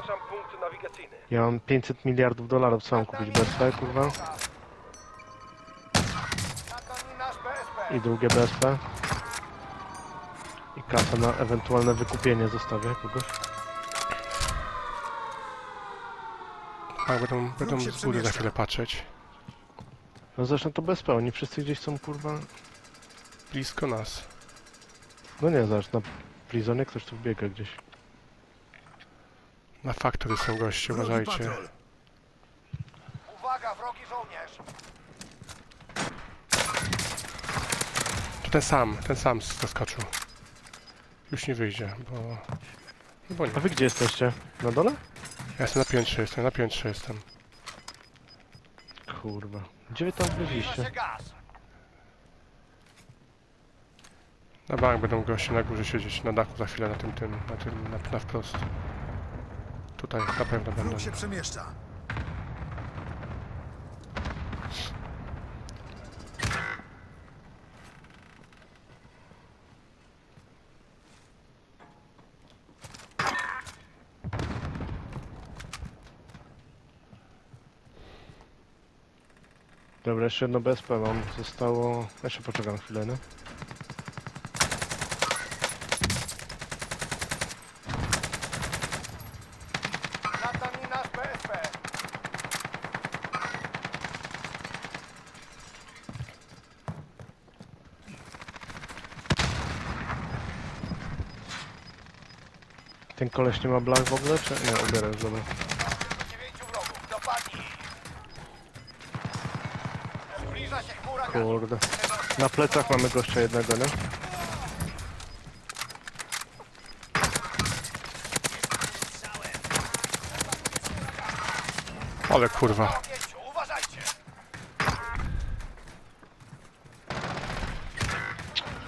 Oznaczam punkt nawigacyjny. Ja mam 500 miliardów dolarów, co mam kupić? BSP, kurwa? Nad nami nasz BSP. I drugie BSP. I kasę na ewentualne wykupienie zostawię kogoś. A, będą, będą się z góry za chwilę patrzeć. No zresztą to BSP, oni wszyscy gdzieś są, kurwa... Blisko nas. No nie, zobacz, na prizonie ktoś tu biega gdzieś. Na faktory są goście, uważajcie. Uwaga, wrogi żołnierz. To ten sam, ten sam zaskoczył. Już nie wyjdzie, bo... No bo nie. A wy gdzie jesteście? Na dole? Ja jestem na piętrze, jestem na piętrze jestem. Kurwa. Gdzie wy tam Zbliża gaz. Na bank będą goście na górze siedzieć, na dachu za chwilę, na tym, tym, na tym, na, na wprost. Tutaj na pewno będą. Wróg się przemieszcza. Dobra, jeszcze jedno BSP mam. Zostało... Jeszcze poczekam chwilę, no. Ten koleś nie ma blank w ogóle, czy... Nie, ubiera już, dobra. Kurde. Na plecach mamy gościa jednego, nie? Ale kurwa.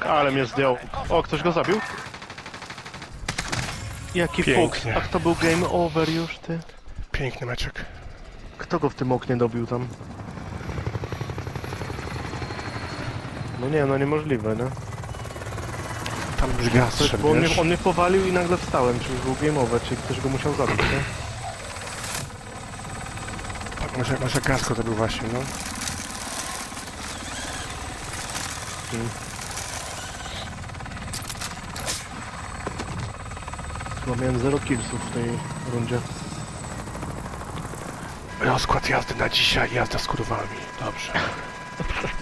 Ale mnie zdjął. O, ktoś go zabił? Jaki fuks. Pięknie. A to był game over już, ty? Piękny meczek. Kto go w tym oknie dobił tam? No nie, no niemożliwe, nie? Tam już gaz Coś, bo on mnie, on mnie powalił i nagle wstałem, czyli już był game over, czyli ktoś go musiał zabić, nie? Tak, Może, może gaz go właśnie, no. Chyba miałem 0 killsów w tej rundzie. Rozkład jazdy na dzisiaj, jazda z kurwami. Dobrze.